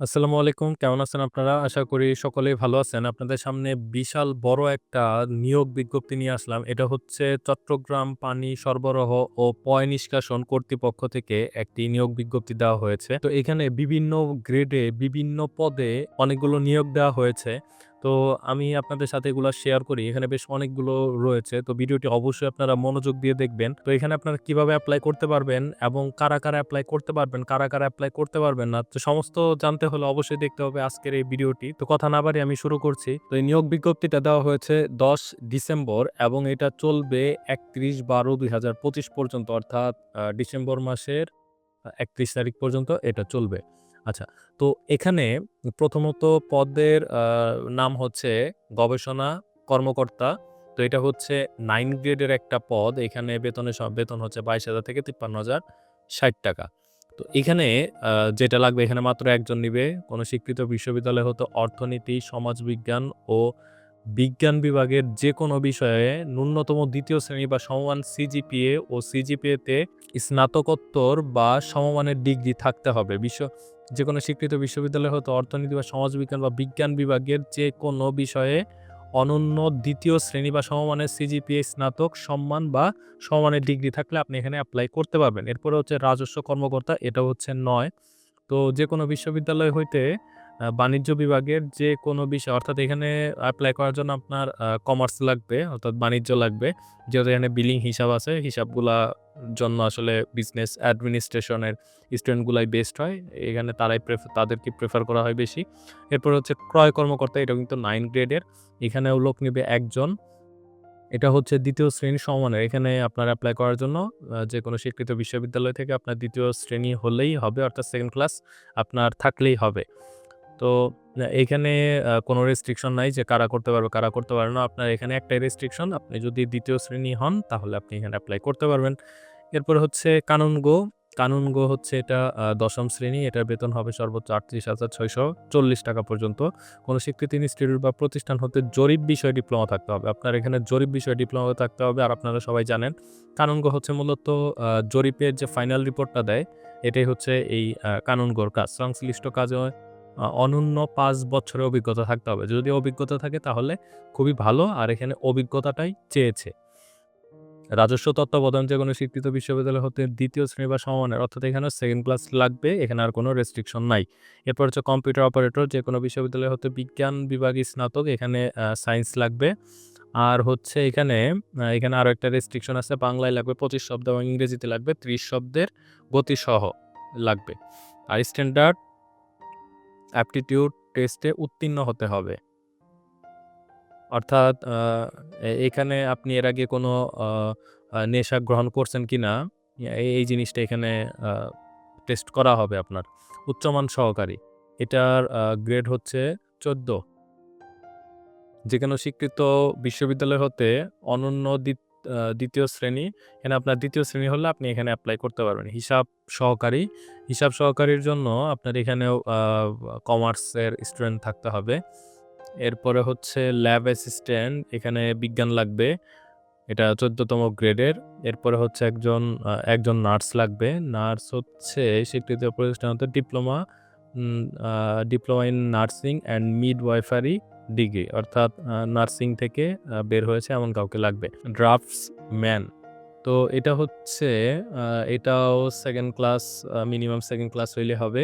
আসসালামু আলাইকুম। কেমন আছেন আপনারা? আশা করি সকলেই ভালো আছেন। আপনাদের সামনে বিশাল বড় একটা নিয়োগ বিজ্ঞপ্তি নিয়ে আসলাম। এটা হচ্ছে চট্টগ্রাম পানি সরবরাহ ও পয় নিষ্কাশন কর্তৃপক্ষ থেকে একটি নিয়োগ বিজ্ঞপ্তি দেওয়া হয়েছে। তো এখানে বিভিন্ন গ্রেডে বিভিন্ন পদে অনেকগুলো নিয়োগ দেওয়া হয়েছে। তো আমি আপনাদের সাথে এগুলা শেয়ার করি। এখানে বেশ অনেকগুলো রয়েছে। তো ভিডিওটি অবশ্যই আপনারা মনোযোগ দিয়ে দেখবেন। তো এখানে আপনারা কীভাবে অ্যাপ্লাই করতে পারবেন এবং কারা, কারা অ্যাপ্লাই করতে পারবেন, কারা, কারা অ্যাপ্লাই করতে পারবেন না। তো সমস্ত জানতে হলে অবশ্যই দেখতে হবে আজকের এই ভিডিওটি। তো কথা না বাড়িয়ে আমি শুরু করছি। তো এই নিয়োগ বিজ্ঞপ্তিটা দেওয়া হয়েছে ১০ ডিসেম্বর এবং এটা চলবে ৩১/১২/২০২৫ পর্যন্ত অর্থাৎ ডিসেম্বর মাসের একত্রিশ তারিখ পর্যন্ত এটা চলবে। আচ্ছা, তো এখানে প্রথমত পদের নাম হচ্ছে গবেষণা কর্মকর্তা। তো এটা হচ্ছে নাইন গ্রেডের একটা পদ। এখানে বেতনের বেতন হচ্ছে ২২,০০০ থেকে ৳৫৩,০৬০ তো এখানে যেটা লাগবে এখানে মাত্র একজন নিবে। কোনো স্বীকৃত বিশ্ববিদ্যালয় হতো অর্থনীতি, সমাজবিজ্ঞান ও বিজ্ঞান বিভাগের যে কোনো বিষয়ে ন্যূনতম দ্বিতীয় শ্রেণি বা সমমান সিজিপিএ ও সিজিপিএতে স্নাতকোত্তর বা সমমানের ডিগ্রি থাকতে হবে। বিশ্ব যে কোনো স্বীকৃত বিশ্ববিদ্যালয় হতে অর্থনীতি বা সমাজবিজ্ঞান বা বিজ্ঞান বিভাগের যে কোনো বিষয়ে অনন্য দ্বিতীয় শ্রেণি বা সমমানের সিজিপিএ স্নাতক, সম্মান বা সমমানের ডিগ্রি থাকলে আপনি এখানে অ্যাপ্লাই করতে পারবেন। এরপরে হচ্ছে রাজস্ব কর্মকর্তা এটা হচ্ছে নয় তো যে কোনো বিশ্ববিদ্যালয় হইতে বাণিজ্য বিভাগের যে কোনো বিষয় অর্থাৎ এখানে অ্যাপ্লাই করার জন্য আপনার কমার্স লাগবে অর্থাৎ বাণিজ্য লাগবে। যেহেতু এখানে বিলিং হিসাব আছে, হিসাবগুলা জন্য আসলে বিজনেস অ্যাডমিনিস্ট্রেশনের স্টুডেন্টগুলাই বেস্ট হয়। এখানে তারাই তাদেরকে প্রেফার করা হয় বেশি। এরপর হচ্ছে ক্রয় কর্মকর্তা এটা কিন্তু নাইন গ্রেডের। এখানেও লোক নেবে একজন এটা হচ্ছে দ্বিতীয় শ্রেণি সমমানের। এখানে আপনার অ্যাপ্লাই করার জন্য যে কোনো স্বীকৃত বিশ্ববিদ্যালয় থেকে আপনার দ্বিতীয় শ্রেণি হলেই হবে অর্থাৎ সেকেন্ড ক্লাস আপনার থাকলেই হবে। তো এখানে কোনো রেস্ট্রিকশন নাই যে কারা করতে পারবে, কারা করতে পারবে না। আপনার এখানে একটাই রেস্ট্রিকশন আপনি যদি দ্বিতীয় শ্রেণি হন তাহলে আপনি এখানে অ্যাপ্লাই করতে পারবেন। এরপরে হচ্ছে কানুন গো কানুন গো হচ্ছে এটা দশম শ্রেণি। এটার বেতন হবে সর্বোচ্চ ৳৩৮,৬৪০ পর্যন্ত। কোনো স্বীকৃতি ইনস্টিটিউট বা প্রতিষ্ঠান হতে জরিপ বিষয়ে ডিপ্লোমা থাকতে হবে। আপনার এখানে জরিপ বিষয়ে ডিপ্লোমা থাকতে হবে। আর আপনারা সবাই জানেন কানুনগো হচ্ছে মূলত জরিপের যে ফাইনাল রিপোর্টটা দেয় এটাই হচ্ছে এই আ কানুনগোর কাজ। সংশ্লিষ্ট কাজে আ অনূন্য ৫ বছরের অভিজ্ঞতা থাকতে হবে। যদি অভিজ্ঞতা থাকে তাহলে খুবই ভালো। আর এখানে অভিজ্ঞতাটাই চেয়েছে। রাজস্ব তত্ত্বাবধান যে কোনো স্বীকৃত বিশ্ববিদ্যালয় হতে দ্বিতীয় শ্রেণি বা সমমানের, অর্থাৎ এখানে সেকেন্ড ক্লাস লাগবে। এখানে আর কোনো রেস্ট্রিকশন নাই। এরপর হচ্ছে কম্পিউটার অপারেটর যে কোনো বিশ্ববিদ্যালয় হতে বিজ্ঞান বিভাগে স্নাতক, এখানে সায়েন্স লাগবে। আর হচ্ছে এখানে এখানে আরও একটা রেস্ট্রিকশন আছে। বাংলায় লাগবে ২৫ শব্দ এবং ইংরেজিতে লাগবে ৩০ শব্দের গতিসহ লাগবে। আর স্ট্যান্ডার্ড অ্যাপটিটিউড টেস্টে উত্তীর্ণ হতে হবে। অর্থাৎ এখানে আপনি এর আগে কোনো নেশা গ্রহণ করছেন কিনা এই, এই জিনিসটা এখানে টেস্ট করা হবে আপনার। উচ্চমান সহকারী। এটার গ্রেড হচ্ছে চোদ্দ যে কোনো স্বীকৃত বিশ্ববিদ্যালয় হতে অনন্য দ্বিত আ ২য় শ্রেণি। এখানে আপনার দ্বিতীয় শ্রেণি হলে আপনি এখানে অ্যাপ্লাই করতে পারবেন। হিসাব সহকারী। হিসাব সহকারীর জন্য আপনার এখানেও কমার্সের স্টুডেন্ট থাকতে হবে। এরপরে হচ্ছে ল্যাব অ্যাসিস্ট্যান্ট এখানে বিজ্ঞান লাগবে। এটা ১৪তম গ্রেডের। এরপরে হচ্ছে একজন একজন নার্স লাগবে। নার্স হচ্ছে স্বীকৃত প্রতিষ্ঠান diploma diploma in nursing and midwifery degree অর্থাৎ নার্সিং থেকে বের হয়েছে এমন কাউকে লাগবে। ড্রাফটস ম্যান তো এটা হচ্ছে এটাও second class minimum second class হইলে হবে।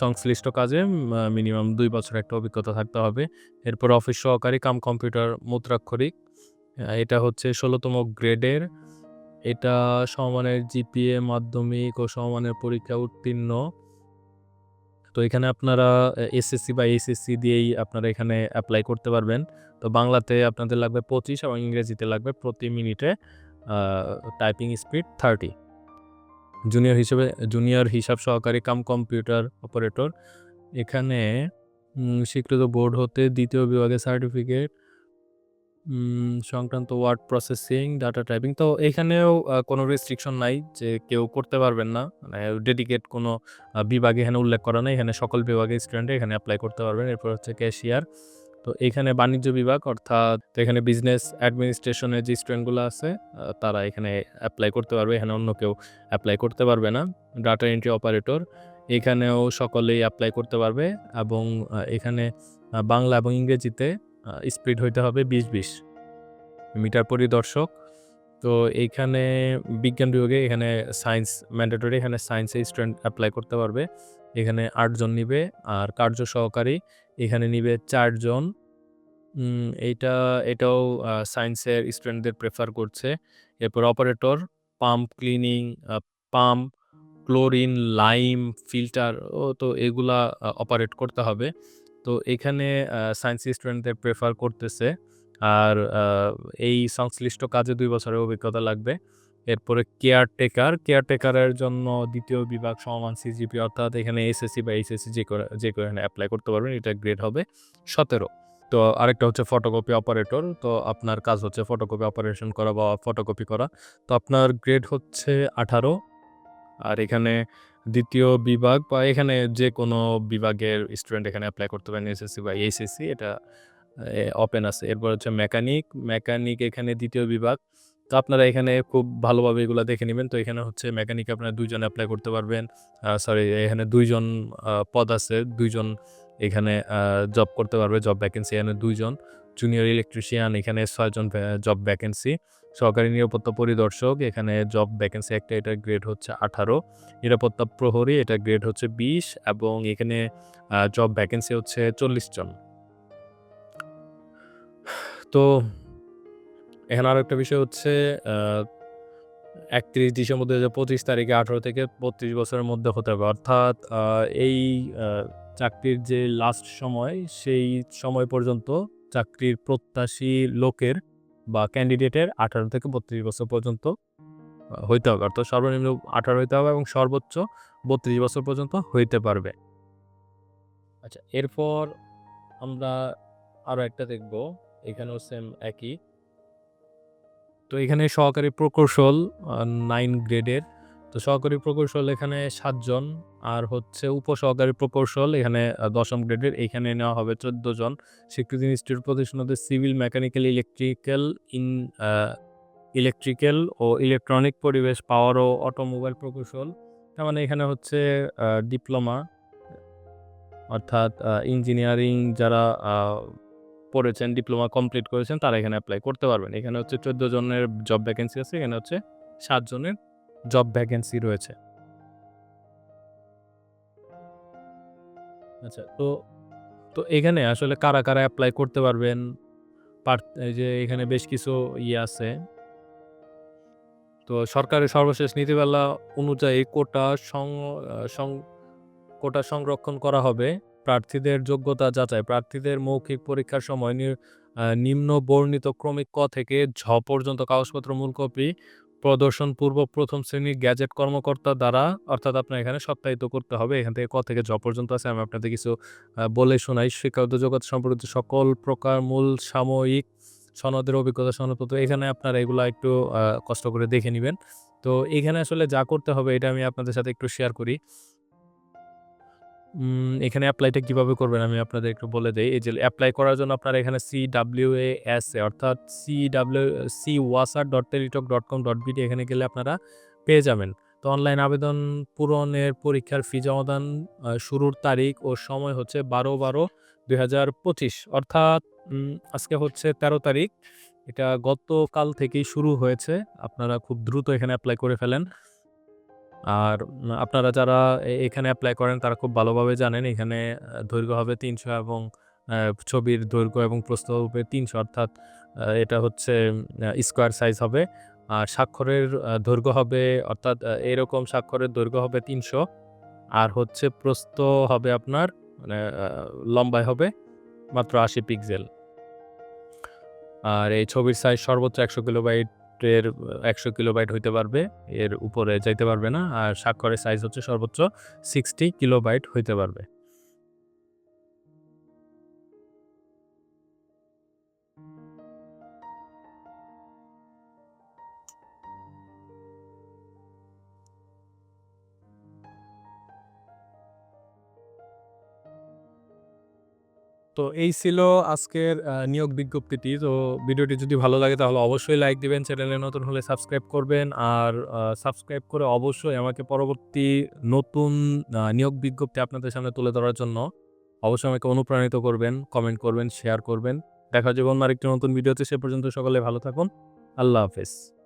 সংশ্লিষ্ট কাজে মিনিমাম দুই বছর একটা অভিজ্ঞতা থাকতে হবে। এরপর অফিস সহকারী কাম কম্পিউটার মুদ্রাক্ষরিক। এটা হচ্ছে ১৬তম গ্রেডের। এটা সমমানের জিপিএ মাধ্যমিক ও সমমানের পরীক্ষা উত্তীর্ণ। তো এখানে আপনারা এসএসসি বা এইচএসসি দিয়েই আপনারা এখানে অ্যাপ্লাই করতে পারবেন। তো বাংলাতে আপনাদের লাগবে ২৫ এবং ইংরেজিতে লাগবে প্রতি মিনিটে টাইপিং স্পিড 30 জুনিয়র হিসেবে জুনিয়র হিসাব সহকারী কাম কম্পিউটার অপারেটর। এখানে স্বীকৃত বোর্ড হতে দ্বিতীয় বিভাগে সার্টিফিকেট সংক্রান্ত ওয়ার্ড প্রসেসিং, ডাটা টাইপিং। তো এখানেও কোনো রেস্ট্রিকশন নাই যে কেউ করতে পারবেন না। মানে ডেডিকেট কোনো আ বিভাগ এখানে উল্লেখ করা নাই। এখানে সকল বিভাগের স্টুডেন্টরা এখানে এপ্লাই করতে পারবেন। এরপর হচ্ছে ক্যাশিয়ার। তো এখানে বাণিজ্য বিভাগ অর্থাৎ এখানে বিজনেস অ্যাডমিনিস্ট্রেশনের যে স্টুডেন্টগুলো আছে তারা এখানে এপ্লাই করতে পারবে। এখানে অন্য কেউ এপ্লাই করতে পারবে না। Data entry operator. এখানেও সকলেই অ্যাপ্লাই করতে পারবে এবং এখানে বাংলা এবং ইংরেজিতে স্পিড হইতে হবে ২০-২০ মিটার পরিদর্শক। তো এইখানে বিজ্ঞান বিভাগে এখানে সায়েন্স ম্যান্ডেটরি এখানে সায়েন্সে স্টুডেন্ট অ্যাপ্লাই করতে পারবে। এখানে আটজন নিবে আর কার্য সহকারী এখানে নিবে চারজন এইটা এটাও সায়েন্সের স্টুডেন্টদের প্রেফার করছে। এরপর operator, pump cleaning, pump, chlorine, lime, filter ও তো এগুলা অপারেট করতে হবে। তো এখানে সায়েন্স স্টুডেন্টদের প্রেফার করতেছে। আর এই সংশ্লিষ্ট কাজে দুই বছরের অভিজ্ঞতা লাগবে। এরপরে কেয়ারটেকার, কেয়ারটেকারের জন্য দ্বিতীয় বিভাগ সমমান সিজিপি অর্থাৎ এখানে এসএসসি বা এইচএসসি যে করে যে কেউ এখানে অ্যাপ্লাই করতে পারবেন। এটা গ্রেড হবে ১৭। তো আরেকটা হচ্ছে ফটোকপি অপারেটর। তো আপনার কাজ হচ্ছে ফটোকপি অপারেশন করা বা ফটোকপি করা। তো আপনার গ্রেড হচ্ছে ১৮ আর এখানে ২য় বিভাগ বা এখানে যে কোনো বিভাগের স্টুডেন্ট এখানে অ্যাপ্লাই করতে পারেন এসএসসি বা এইচএসসি এটা ওপেন আছে। এরপর হচ্ছে মেকানিক, মেকানিক এখানে দ্বিতীয় বিভাগ। তো আপনারা এখানে খুব ভালোভাবে এগুলো দেখে নিবেন। তো এখানে হচ্ছে মেকানিক আপনারা ২ অ্যাপ্লাই করতে পারবেন। সরি এখানে দুইজন পদ আছে। দুইজন এখানে জব করতে পারবে। জব ভ্যাকেন্সি এখানে দুইজন জুনিয়র ইলেকট্রিশিয়ান এখানে ছয়জন জব ভ্যাকেন্সি। সহকারী নিরাপত্তা পরিদর্শক, এখানে জব ভ্যাকেন্সি একটা এটার গ্রেড হচ্ছে ১৮। নিরাপত্তা প্রহরী এটা গ্রেড হচ্ছে ২০ এবং এখানে জব ভ্যাকেন্সি হচ্ছে ৪০ জন। তো এখানে আরও আরেকটা বিষয় হচ্ছে একত্রিশ ডিসেম্বর দু হাজার পঁচিশ তারিখে ১৮ থেকে ৩২ বছরের মধ্যে হতে হবে। অর্থাৎ এই চাকরির যে লাস্ট সময়, সেই সময় পর্যন্ত চাকরির প্রত্যাশী লোকের বা ক্যান্ডিডেটের ১৮ থেকে ৩২ বছর পর্যন্ত হইতে হবে। অর্থাৎ সর্বনিম্ন ১৮ হইতে হবে এবং সর্বোচ্চ ৩২ বছর পর্যন্ত হইতে পারবে। আচ্ছা এরপর আমরা আরও একটা দেখব। এখানেও সেম একই। তো এখানে সহকারী প্রকৌশল নাইন গ্রেডের। তো সহকারী প্রকৌশল এখানে সাতজন আর হচ্ছে উপসহকারী প্রকৌশল এখানে দশম গ্রেডের। এখানে নেওয়া হবে ১৪ জন। স্বীকৃত ইনস্টিটিউট প্রতিষ্ঠান হতে civil, mechanical, electrical, in electrical O electronic পরিবেশ, পাওয়ার ও অটোমোবাইল প্রকৌশল। তার মানে এখানে হচ্ছে ডিপ্লোমা অর্থাৎ ইঞ্জিনিয়ারিং যারা পড়েছেন, ডিপ্লোমা কমপ্লিট করেছেন তারা এখানে অ্যাপ্লাই করতে পারবেন। এখানে হচ্ছে ১৪ জনের জব ভ্যাকেন্সি আছে। এখানে হচ্ছে ৭ জনের জব ভ্যাকেন্সি রয়েছে। আচ্ছা তো, তো এখানে আসলে কারা, কারা অ্যাপ্লাই করতে পারবেন? যে এখানে বেশ কিছু ইয়ে আছে। তো সরকারের সর্বশেষ নীতিমালা অনুযায়ী কোটা কোটা সংরক্ষণ করা হবে। প্রার্থীদের যোগ্যতা যাচাই। প্রার্থীদের মৌখিক পরীক্ষার সময় নিম্ন বর্ণিত ক্রমিক ক থেকে ঝ পর্যন্ত কাগজপত্র মূল কপি প্রদর্শন পূর্ব প্রথম শ্রেণির গ্যাজেট কর্মকর্তা দ্বারা, অর্থাৎ আপনার এখানে সত্যায়িত করতে হবে। এখান থেকে ক থেকে জ পর্যন্ত আছে। আমি আপনাদের কিছু বলে শোনাই। শিক্ষাগত জগৎ সম্পর্কিত সকল প্রকার মূল সাময়িক সনদের অভিজ্ঞতা সনদপত্র। এখানে আপনারা এগুলো একটু কষ্ট করে দেখে নেবেন তো এখানে আসলে যা করতে হবে, এটা আমি আপনাদের সাথে একটু শেয়ার করি। এখানে অ্যাপ্লাইটা কীভাবে করবেন আমি আপনাদের একটু বলে দেই। এই যে অ্যাপ্লাই করার জন্য আপনারা এখানে C W A S A, অর্থাৎ CW cwasa.teletalk.com.bd এখানে গেলে আপনারা পেয়ে যাবেন। তো অনলাইন আবেদন পূরণের পরীক্ষার ফি জমাদান শুরুর তারিখ ও সময় হচ্ছে ১২-১২-২০২৫ অর্থাৎ, উম, আজকে হচ্ছে ১৩ তারিখ। এটা গতকাল থেকেই শুরু হয়েছে। আপনারা খুব দ্রুত এখানে অ্যাপ্লাই করে ফেলেন। আর আপনারা যারা এখানে অ্যাপ্লাই করেন, তারা খুব ভালোভাবে জানেন এখানে দৈর্ঘ্য হবে ৩০০ এবং ছবির দৈর্ঘ্য এবং প্রস্থ হবে ৩০০ অর্থাৎ এটা হচ্ছে স্কোয়ার সাইজ হবে। আর স্বাক্ষরের দৈর্ঘ্য হবে, অর্থাৎ এরকম স্বাক্ষরের দৈর্ঘ্য হবে ৩০০ আর হচ্ছে প্রস্থ হবে আপনার মানে লম্বায় হবে মাত্র ৮০ পিক্সেল। আর এই ছবির সাইজ সর্বোচ্চ ১০০ কিলোবাইটের ১০০ কিলোবাইট হইতে পারবে। এর উপরে যাইতে পারবে না। আর স্বাক্ষরের সাইজ হচ্ছে সর্বোচ্চ সিক্সটি কিলো বাইট হইতে পারবে। তো এই ছিল আজকের নিয়োগ বিজ্ঞপ্তিটি। তো ভিডিওটি যদি ভালো লাগে তাহলে অবশ্যই লাইক দিবেন। চ্যানেলে নতুন হলে সাবস্ক্রাইব করবেন। আর সাবস্ক্রাইব করে অবশ্যই আমাকে পরবর্তী নতুন নিয়োগ বিজ্ঞপ্তি আপনাদের সামনে তুলে ধরার জন্য অবশ্যই আমাকে অনুপ্রাণিত করবেন, কমেন্ট করবেন, শেয়ার করবেন। দেখা যাবে অন্য আরেকটি নতুন ভিডিওতে। সে পর্যন্ত সকলে ভালো থাকুন। আল্লাহ হাফেজ।